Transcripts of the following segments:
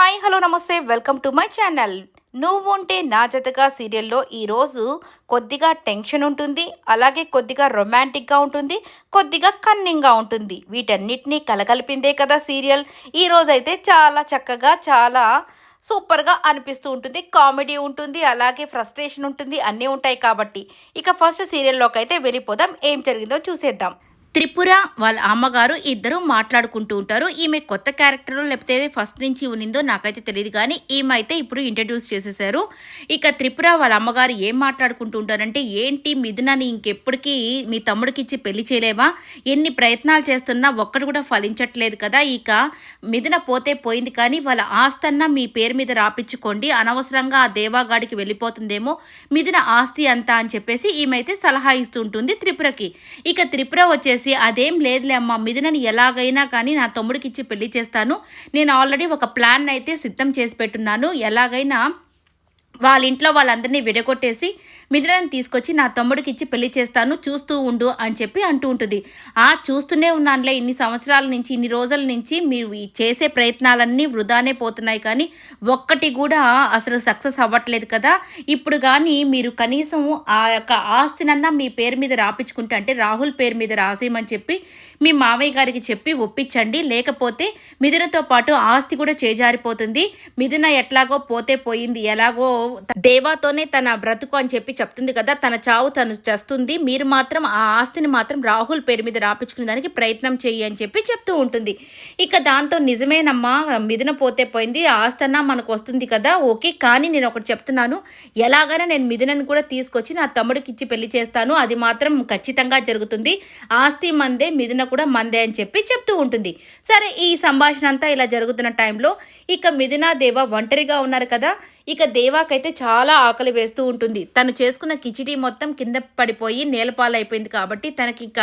Hi hello నమస్తే. Welcome to my channel. నువ్వుంటే నా జతగా సీరియల్లో ఈరోజు కొద్దిగా టెన్షన్ ఉంటుంది అలాగే కొద్దిగా రొమాంటిక్గా ఉంటుంది కొద్దిగా కన్నింగ్గా ఉంటుంది. వీటన్నిటినీ కలగలిపిందే కదా సీరియల్. ఈరోజు అయితే చాలా చక్కగా చాలా సూపర్గా అనిపిస్తూ ఉంటుంది. కామెడీ ఉంటుంది అలాగే ఫ్రస్ట్రేషన్ ఉంటుంది అన్నీ ఉంటాయి కాబట్టి. ఇక ఫస్ట్ సీరియల్లోకి అయితే వెళ్ళిపోదాం. ఏం జరిగిందో చూసేద్దాం. త్రిపుర వాళ్ళ అమ్మగారు ఇద్దరు మాట్లాడుకుంటూ ఉంటారు. ఈమె కొత్త క్యారెక్టర్ లేకపోతే ఫస్ట్ నుంచి ఉన్నిందో నాకైతే తెలియదు కానీ ఈమె అయితే ఇప్పుడు ఇంట్రడ్యూస్ చేసేసారు. ఇక త్రిపుర వాళ్ళ అమ్మగారు ఏం మాట్లాడుకుంటూ ఉంటారంటే ఏంటి మిథునని ఇంకెప్పటికీ మీ తమ్ముడికి ఇచ్చి పెళ్ళి చేయలేవా? ఎన్ని ప్రయత్నాలు చేస్తున్నా ఒక్కడు కూడా ఫలించట్లేదు కదా. ఇక మిథున పోతే పోయింది కానీ వాళ్ళ ఆస్తన్నా మీ పేరు మీద రాపించుకోండి. అనవసరంగా ఆ దేవాగాడికి వెళ్ళిపోతుందేమో. మిథున ఆస్తి అంతా అని చెప్పేసి ఈమె అయితే సలహా ఇస్తూ ఉంటుంది త్రిపురకి. ఇక త్రిపుర వచ్చేసి అదేం లేదులే అమ్మా మిథునని ఎలాగైనా కానీ నా తమ్ముడికి ఇచ్చి పెళ్ళి చేస్తాను. నేను ఆల్రెడీ ఒక ప్లాన్ అయితే సిద్ధం చేసి పెట్టున్నాను. ఎలాగైనా వాళ్ళ ఇంట్లో వాళ్ళందరినీ విడగొట్టేసి మిథునని తీసుకొచ్చి నా తమ్ముడికి ఇచ్చి పెళ్ళి చేస్తాను చూస్తూ ఉండు అని చెప్పి అంటూ ఉంటుంది. ఆ చూస్తూనే ఉన్నానులే ఇన్ని సంవత్సరాల నుంచి ఇన్ని రోజుల నుంచి మీరు చేసే ప్రయత్నాలన్నీ వృధానే పోతున్నాయి కానీ ఒక్కటి కూడా అసలు సక్సెస్ అవ్వట్లేదు కదా. ఇప్పుడు కానీ మీరు కనీసం ఆ యొక్క ఆస్తినన్నా మీ పేరు మీద రాపించుకుంటే అంటే రాహుల్ పేరు మీద రాసేయమని చెప్పి మీ మావయ్య గారికి చెప్పి ఒప్పించండి. లేకపోతే మిథునతో పాటు ఆస్తి కూడా చేజారిపోతుంది. మిథున ఎట్లాగో పోతే పోయింది ఎలాగో దేవాతోనే తన బ్రతుకు అని చెప్పి చెప్తుంది కదా తన చావు తను చేస్తుంది. మీరు మాత్రం ఆ ఆస్తిని మాత్రం రాహుల్ పేరు మీద రాపించుకునే దానికి ప్రయత్నం చెయ్యి అని చెప్పి చెప్తూ ఉంటుంది. ఇక దాంతో నిజమేనమ్మా మిథున పోతే పోయింది ఆస్తి అన్నా మనకు వస్తుంది కదా ఓకే కానీ నేను ఒకటి చెప్తున్నాను. ఎలాగైనా నేను మిథునని కూడా తీసుకొచ్చి నా తమ్ముడికి ఇచ్చి పెళ్ళి చేస్తాను. అది మాత్రం ఖచ్చితంగా జరుగుతుంది. ఆస్తి మందే మిథున కూడా మందే అని చెప్పి చెప్తూ ఉంటుంది. సరే ఈ సంభాషణ అంతా ఇలా జరుగుతున్న టైంలో ఇక మిథునా దేవ ఒంటరిగా ఉన్నారు కదా ఇక దేవాకైతే చాలా ఆకలి వేస్తూ ఉంటుంది. తను చేసుకున్న కిచిడి మొత్తం కింద పడిపోయి నేలపాలైపోయింది కాబట్టి తనకి ఇక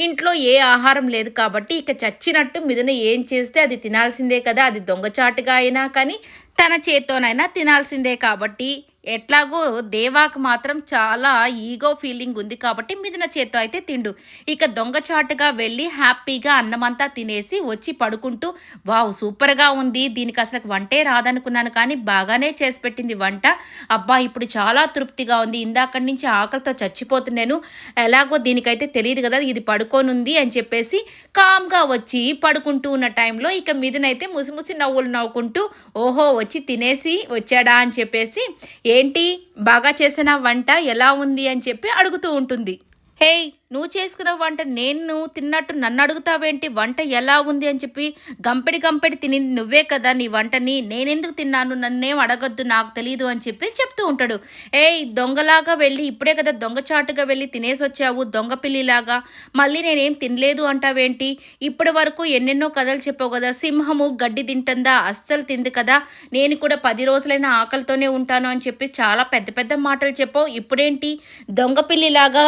ఇంట్లో ఏ ఆహారం లేదు కాబట్టి ఇక చచ్చినట్టు మిథున ఏం చేస్తే అది తినాల్సిందే కదా. అది దొంగచాటుగా అయినా కానీ తన చేత్తోనైనా తినాల్సిందే కాబట్టి ఎట్లాగో దేవాకు మాత్రం చాలా ఈగో ఫీలింగ్ ఉంది కాబట్టి మిదిన చేత్తో అయితే తిండు. ఇక దొంగచాటుగా వెళ్ళి హ్యాపీగా అన్నమంతా తినేసి వచ్చి పడుకుంటూ వావ్ సూపర్గా ఉంది. దీనికి అసలు వంటే రాదనుకున్నాను కానీ బాగానే చేసి పెట్టింది వంట. అబ్బా ఇప్పుడు చాలా తృప్తిగా ఉంది. ఇందాకటి నుంచి ఆకలితో చచ్చిపోతున్నాను. ఎలాగో దీనికైతే తెలియదు కదా ఇది పడుకోనుంది అని చెప్పేసి కామ్గా వచ్చి పడుకుంటూ ఉన్న టైంలో ఇక మిదినైతే ముసిముసి నవ్వులు నవ్వుకుంటూ ఓహో వచ్చి తినేసి వచ్చాడా అని చెప్పేసి ఏంటి? బాగా చేసిన వంట ఎలా ఉంది అని చెప్పి అడుగుతూ ఉంటుంది. హేయ్! నువ్వు చేసుకున్న వంట నేను తిన్నట్టు నన్ను అడుగుతావేంటి? వంట ఎలా ఉంది అని చెప్పి గంపెడి గంపెడి తినింది నువ్వే కదా నీ వంటని. నేనెందుకు తిన్నాను? నన్నేం అడగొద్దు నాకు తెలియదు అని చెప్పి చెప్తూ ఉంటాడు. ఏయ్ దొంగలాగా వెళ్ళి ఇప్పుడే కదా దొంగచాటుగా వెళ్ళి తినేసి వచ్చావు దొంగ పిల్లిలాగా. మళ్ళీ నేనేం తినలేదు అంటావేంటి? ఇప్పటి వరకు ఎన్నెన్నో కథలు చెప్పావు కదా సింహము గడ్డి తింటుందా? అస్సలు తింది కదా. నేను కూడా పది రోజులైన ఆకలితోనే ఉంటాను అని చెప్పి చాలా పెద్ద పెద్ద మాటలు చెప్పావు. ఇప్పుడేంటి? దొంగ పిల్లిలాగా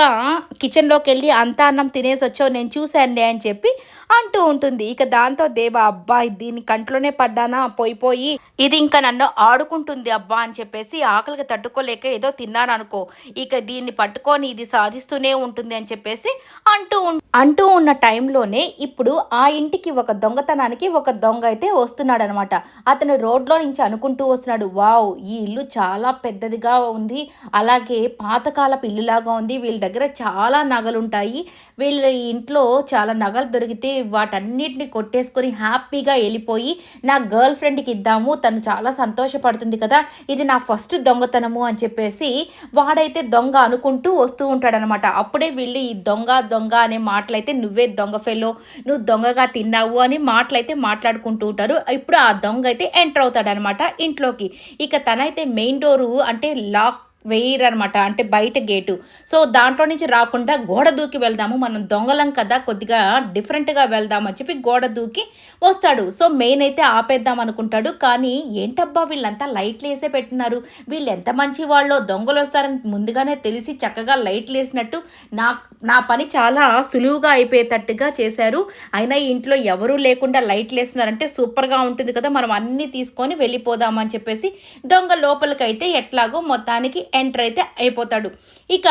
కిచెన్లోకి వెళ్ళి అంత అన్నం తినేసి వచ్చావు నేను చూశానులే అని చెప్పి అంటూ ఉంటుంది. ఇక దాంతో దేవ అబ్బా దీని కంట్లోనే పడ్డానా? పోయి పోయి ఇది ఇంకా నన్ను ఆడుకుంటుంది అబ్బా అని చెప్పేసి ఆకలికి తట్టుకోలేక ఏదో తిన్నాను అనుకో ఇక దీన్ని పట్టుకొని ఇది సాధిస్తూనే ఉంటుంది అని చెప్పేసి అంటూ అంటూ ఉన్న టైంలోనే ఇప్పుడు ఆ ఇంటికి ఒక దొంగతనానికి ఒక దొంగ అయితే వస్తున్నాడు అనమాట అతను రోడ్లో నుంచి అనుకుంటూ వస్తున్నాడు వావ్ ఈ ఇల్లు చాలా పెద్దదిగా ఉంది. అలాగే పాతకాలపు ఇల్లులాగా ఉంది. వీళ్ళ దగ్గర చాలా నగలు ఉంటాయి వీళ్ళ ఇంట్లో చాలా నగలు దొరికితే వాటన్నిటిని కొట్టేసుకొని హ్యాపీగా వెళ్ళిపోయి నా గర్ల్ ఫ్రెండ్కి ఇద్దాము తను చాలా సంతోషపడుతుంది కదా ఇది నా ఫస్ట్ దొంగతనము అని చెప్పేసి వాడైతే దొంగ అనుకుంటూ వస్తూ ఉంటాడనమాట. అప్పుడే వీళ్ళు ఈ దొంగ దొంగ అనే మాటలైతే నువ్వే దొంగ ఫెలో నువ్వు దొంగగా తిన్నావు అని మాటలైతే మాట్లాడుకుంటూ ఉంటారు. ఇప్పుడు ఆ దొంగ అయితే ఎంటర్ అవుతాడనమాట ఇంట్లోకి. ఇక తనైతే మెయిన్ డోరు అంటే లాక్ వేయరనమాట అంటే బయట గేటు. సో దాంట్లో నుంచి రాకుండా గోడ దూకి వెళ్దాము. మనం దొంగలం కదా కొద్దిగా డిఫరెంట్గా వెళ్దామని చెప్పి గోడ దూకి వస్తాడు. సో మెయిన్ అయితే ఆపేద్దాం అనుకుంటాడు. కానీ ఏంటబ్బా వీళ్ళంతా లైట్లు వేసే పెట్టినారు. వీళ్ళు ఎంత మంచి వాళ్ళో దొంగలు వస్తారని ముందుగానే తెలిసి చక్కగా లైట్లు వేసినట్టు నా నా పని చాలా సులువుగా అయిపోయేటట్టుగా చేశారు. అయినా ఇంట్లో ఎవరూ లేకుండా లైట్లు వేస్తున్నారంటే సూపర్గా ఉంటుంది కదా. మనం అన్నీ తీసుకొని వెళ్ళిపోదామని చెప్పేసి దొంగ లోపలికైతే ఎట్లాగో మొత్తానికి ఎంటర్ అయితే అయిపోతాడు. ఇక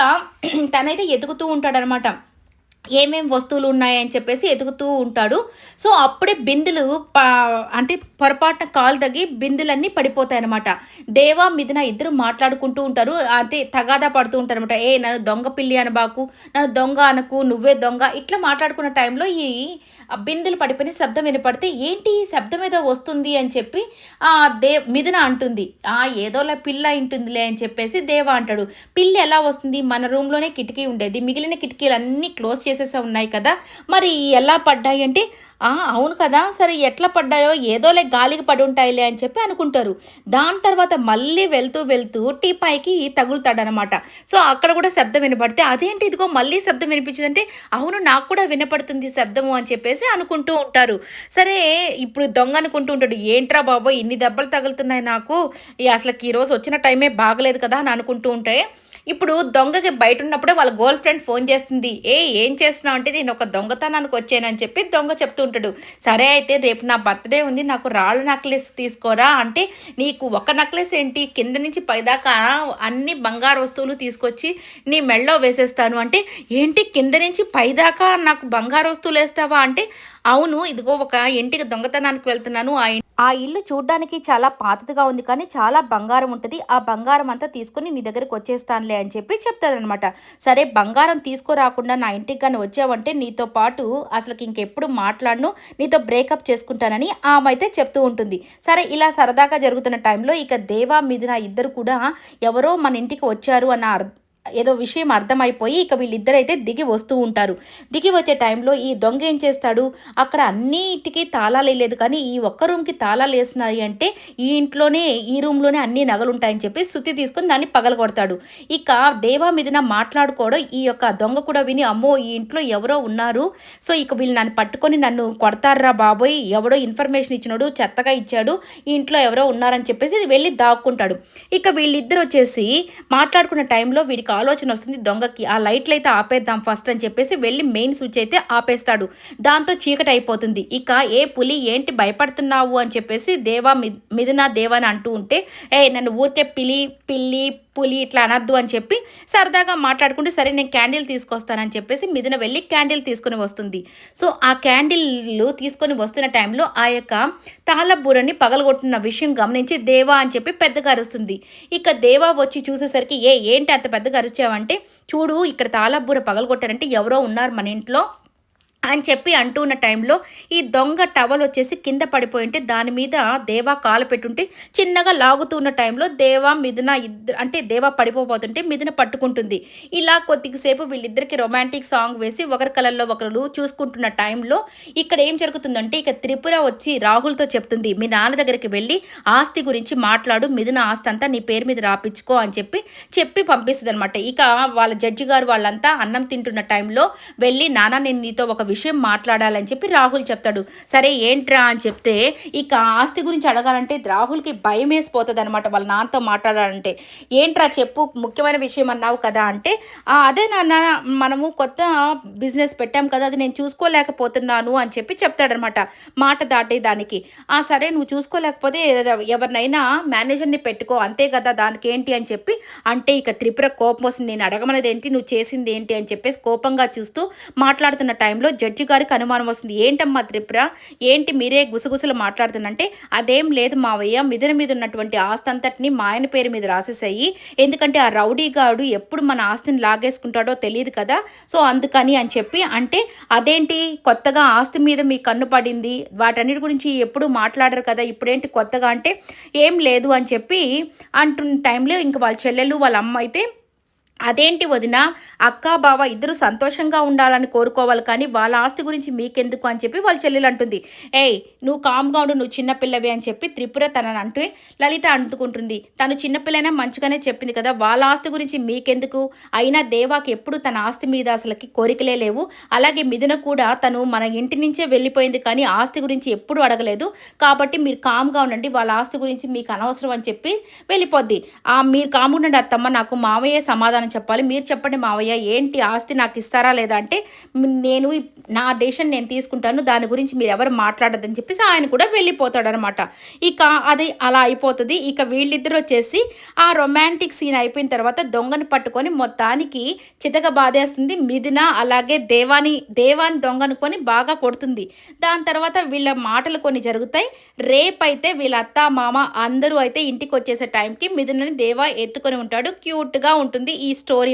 తనైతే ఎదుగుతూ ఉంటాడనమాట. ఏమేం వస్తువులు ఉన్నాయని చెప్పేసి ఎదుగుతూ ఉంటాడు. సో అప్పుడే బిందులు పా అంటే పొరపాటున కాలు తగ్గి బిందులన్నీ పడిపోతాయి అనమాట దేవా మిథున ఇద్దరు మాట్లాడుకుంటూ ఉంటారు. అంటే తగాదా పడుతూ ఉంటారు అనమాట ఏ నన్ను దొంగ పిల్లి అనబాకు నన్ను దొంగ అనకు నువ్వే దొంగ. ఇట్లా మాట్లాడుకున్న టైంలో ఈ బిందులు పడిపోయిన శబ్దం వినపడితే ఏంటి ఈ శబ్దం ఏదో వస్తుంది? అని చెప్పి ఆ దే మిథున అంటుంది. ఆ ఏదోలా పిల్ల ఉంటుందిలే అని చెప్పేసి దేవా అంటాడు. పిల్లి ఎలా వస్తుంది? మన రూమ్లోనే కిటికీ ఉండేది. మిగిలిన కిటికీలన్నీ క్లోజ్ చేసి చేసేసే ఉన్నాయి కదా మరి ఎలా పడ్డాయి అంటే అవును కదా సరే ఎట్లా పడ్డాయో ఏదోలే గాలికి పడి ఉంటాయిలే అని చెప్పి అనుకుంటారు. దాని తర్వాత మళ్ళీ వెళ్తూ వెళ్తూ టీ పైకి తగులుతాడనమాట. సో అక్కడ కూడా శబ్దం వినపడితే అదేంటి ఇదిగో మళ్ళీ శబ్దం వినిపించిందంటే అవును నాకు కూడా వినపడుతుంది శబ్దము అని చెప్పేసి అనుకుంటూ ఉంటారు. సరే ఇప్పుడు దొంగ అనుకుంటూ ఉంటాడు ఏంట్రా బాబో ఇన్ని దెబ్బలు తగులుతున్నాయి నాకు. ఈ అసలుకి ఈరోజు వచ్చిన టైమే బాగలేదు కదా అని అనుకుంటూ ఉంటాయి ఇప్పుడు దొంగకి బయట ఉన్నప్పుడే వాళ్ళ గర్ల్ ఫ్రెండ్ ఫోన్ చేస్తుంది. ఏ ఏం చేస్తున్నావు అంటే నేను ఒక దొంగతనానికి వచ్చానని చెప్పి దొంగ చెప్తూ ఉంటాడు. సరే అయితే రేపు నా బర్త్డే ఉంది నాకు రాళ్ళ నక్లెస్ తీసుకోరా అంటే నీకు ఒక నక్లెస్ ఏంటి? కింద నుంచి పైదాకా అన్ని బంగారు వస్తువులు తీసుకొచ్చి నీ మెళ్ళో వేసేస్తాను అంటే ఏంటి? కింద నుంచి పైదాకా నాకు బంగారు వస్తువులు వేస్తావా అంటే అవును ఇదిగో ఒక ఇంటికి దొంగతనానికి వెళ్తున్నాను. ఆ ఆ ఇల్లు చూడ్డానికి చాలా పాతదిగా ఉంది కానీ చాలా బంగారం ఉంటుంది. ఆ బంగారం అంతా తీసుకుని నీ దగ్గరికి వచ్చేస్తానులే అని చెప్పి చెప్తాదనమాట సరే బంగారం తీసుకురాకుండా నా ఇంటికి కానీ వచ్చావంటే నీతో పాటు అసలుకి ఇంకెప్పుడు మాట్లాడను. నీతో బ్రేకప్ చేసుకుంటానని ఆమె అయితే చెప్తూ ఉంటుంది. సరే ఇలా సరదాగా జరుగుతున్న టైంలో ఇక దేవా మీద ఇద్దరు కూడా ఎవరో మన ఇంటికి వచ్చారు అన్న ఏదో విషయం అర్థమైపోయి ఇక వీళ్ళిద్దరైతే దిగి వస్తూ ఉంటారు. దిగి వచ్చే టైంలో ఈ దొంగ ఏం చేస్తాడు? అక్కడ అన్నిటికీ తాళాలు వేయలేదు. కానీ ఈ ఒక్క రూమ్కి తాళాలు వేస్తున్నాయి అంటే ఈ ఇంట్లోనే ఈ రూమ్లోనే అన్ని నగలు ఉంటాయని చెప్పి శుద్ధి తీసుకుని దాన్ని పగలగొడతాడు. ఇక దేవా మీదన మాట్లాడుకోవడం ఈ యొక్క దొంగ కూడా విని అమ్మో ఈ ఇంట్లో ఎవరో ఉన్నారు. సో ఇక వీళ్ళు నన్ను పట్టుకొని నన్ను కొడతారా బాబోయ్. ఎవడో ఇన్ఫర్మేషన్ ఇచ్చినాడు చెత్తగా ఇచ్చాడు. ఈ ఇంట్లో ఎవరో ఉన్నారని చెప్పేసి వెళ్ళి దాక్కుంటాడు. ఇక వీళ్ళిద్దరు వచ్చేసి మాట్లాడుకున్న టైంలో వీడికి ఆలోచన వస్తుంది దొంగకి. ఆ లైట్లు అయితే ఆపేద్దాం ఫస్ట్ అని చెప్పేసి వెళ్ళి మెయిన్ స్విచ్ అయితే ఆపేస్తాడు. దాంతో చీకటి అయిపోతుంది. ఇక ఏ పులి ఏంటి భయపడుతున్నావు అని చెప్పేసి దేవా మిథునా దేవా అని అంటూ ఉంటే ఏ నన్ను ఊరికే పిలి పిల్లి పులి ఇట్లా అనద్దు అని చెప్పి సరదాగా మాట్లాడుకుంటూ సరే నేను క్యాండిల్ తీసుకొస్తానని చెప్పేసి మిదిన వెళ్ళి క్యాండిల్ తీసుకుని వస్తుంది. సో ఆ క్యాండిల్లు తీసుకొని వస్తున్న టైంలో ఆ యొక్క తాళబూరని పగలగొట్టిన విషయం గమనించి దేవా అని చెప్పి పెద్దగా అరుస్తుంది. ఇక దేవా వచ్చి చూసేసరికి ఏ ఏంటి అంత పెద్దగా అరిచావంటే? చూడు ఇక్కడ తాళబూర పగలగొట్టారంటే ఎవరో ఉన్నారు మన ఇంట్లో. అని చెప్పి అంటూ ఉన్న టైంలో ఈ దొంగ టవల్ వచ్చేసి కింద పడిపోయింటే దాని మీద దేవా కాలు పెట్టుంటే చిన్నగా లాగుతూ ఉన్న టైంలో దేవా మిథున ఇద్దరు అంటే దేవా పడిపోబోతుంటే మిథున పట్టుకుంటుంది. ఇలా కొద్దిసేపు వీళ్ళిద్దరికి రొమాంటిక్ సాంగ్ వేసి ఒకరి కలర్లో ఒకరు చూసుకుంటున్న టైంలో ఇక్కడ ఏం జరుగుతుందంటే ఇక త్రిపుర వచ్చి రాహుల్తో చెప్తుంది మీ నాన్న దగ్గరికి వెళ్ళి ఆస్తి గురించి మాట్లాడు మిథున ఆస్తి అంతా నీ పేరు మీద రాపించుకో అని చెప్పి చెప్పి పంపిస్తుంది అనమాట ఇక వాళ్ళ జడ్జి గారు వాళ్ళంతా అన్నం తింటున్న టైంలో వెళ్ళి నాన్న నేను నీతో ఒక విషయం మాట్లాడాలని చెప్పి రాహుల్ చెప్తాడు. సరే ఏంట్రా అని చెప్తే ఇక ఆస్తి గురించి అడగాలంటే రాహుల్కి భయం వేసిపోతుంది అనమాట వాళ్ళ నాన్నతో మాట్లాడాలంటే. ఏంట్రా చెప్పు ముఖ్యమైన విషయం అన్నావు కదా అంటే అదే నాన్న మనము కొత్త బిజినెస్ పెట్టాం కదా అది నేను చూసుకోలేకపోతున్నాను అని చెప్పి చెప్తాడనమాట మాట దాటే దానికి. ఆ సరే నువ్వు చూసుకోలేకపోతే ఎవరినైనా మేనేజర్ని పెట్టుకో అంతే కదా దానికి ఏంటి అని చెప్పి అంటే ఇక త్రిపుర కోపం వస్తుంది. నేను అడగమనేది ఏంటి? నువ్వు చేసింది ఏంటి? అని చెప్పేసి కోపంగా చూస్తూ మాట్లాడుతున్న టైంలో జడ్జి గారికి అనుమానం వస్తుంది. ఏంటమ్మా త్రిపుర? ఏంటి మీరే గుసగుసలు మాట్లాడుతున్నంటే అదేం లేదు మావయ్య. మిదన మీద ఉన్నటువంటి ఆస్తి అంతటిని మా ఆయన పేరు మీద రాసేసాయి ఎందుకంటే ఆ రౌడీ గాడు ఎప్పుడు మన ఆస్తిని లాగేసుకుంటాడో తెలియదు కదా. సో అందుకని అని చెప్పి అంటే అదేంటి? కొత్తగా ఆస్తి మీద మీ కన్ను పడింది. వాటన్నిటి గురించి ఎప్పుడు మాట్లాడరు కదా. ఇప్పుడేంటి కొత్తగా అంటే ఏం లేదు అని చెప్పి అంటున్న టైంలో ఇంక వాళ్ళ చెల్లెలు వాళ్ళ అమ్మ అయితే అదేంటి వదిన? అక్క బావ ఇద్దరు సంతోషంగా ఉండాలని కోరుకోవాలి కానీ వాళ్ళ ఆస్తి గురించి మీకెందుకు అని చెప్పి వాళ్ళ చెల్లెలు అంటుంది. ఏయ్ నువ్వు కామ్గా ఉండు నువ్వు చిన్నపిల్లవి అని చెప్పి త్రిపుర తనని అంటూ లలిత అంటుకుంటుంది. తను చిన్నపిల్లైనా మంచిగానే చెప్పింది కదా వాళ్ళ ఆస్తి గురించి మీకెందుకు? అయినా దేవాకి ఎప్పుడు తన ఆస్తి మీద అసలుకి కోరికలే లేవు. అలాగే మిథున కూడా తను మన ఇంటి నుంచే వెళ్ళిపోయింది కానీ ఆస్తి గురించి ఎప్పుడు అడగలేదు. కాబట్టి మీరు కామ్గా ఉండండి వాళ్ళ ఆస్తి గురించి మీకు అనవసరం అని చెప్పి వెళ్ళిపోద్ది. మీరు కామ్గా ఉండండి అత్తమ్మ నాకు మావయ్య సమాధానం సమాధానం చెప్పాలి. మీరు చెప్పండి మావయ్య ఏంటి ఆస్తి నాకు ఇస్తారా లేదా అంటే నేను నా డెసిషన్ నేను తీసుకుంటాను దాని గురించి మీరు ఎవరు మాట్లాడదని చెప్పేసి ఆయన కూడా వెళ్ళిపోతాడు అనమాట ఇక అది అలా అయిపోతుంది. ఇక వీళ్ళిద్దరు వచ్చేసి ఆ రొమాంటిక్ సీన్ అయిపోయిన తర్వాత దొంగను పట్టుకొని మొత్తానికి చితక బాధేస్తుంది. మిథున అలాగే దేవాని దేవాని దొంగనుకొని బాగా కొడుతుంది. దాని తర్వాత వీళ్ళ మాటలు కొన్ని జరుగుతాయి. రేపైతే వీళ్ళ అత్త మామ అందరూ అయితే ఇంటికి వచ్చేసే టైంకి మిథునని దేవా ఎత్తుకొని ఉంటాడు. క్యూట్గా ఉంటుంది. ఈ story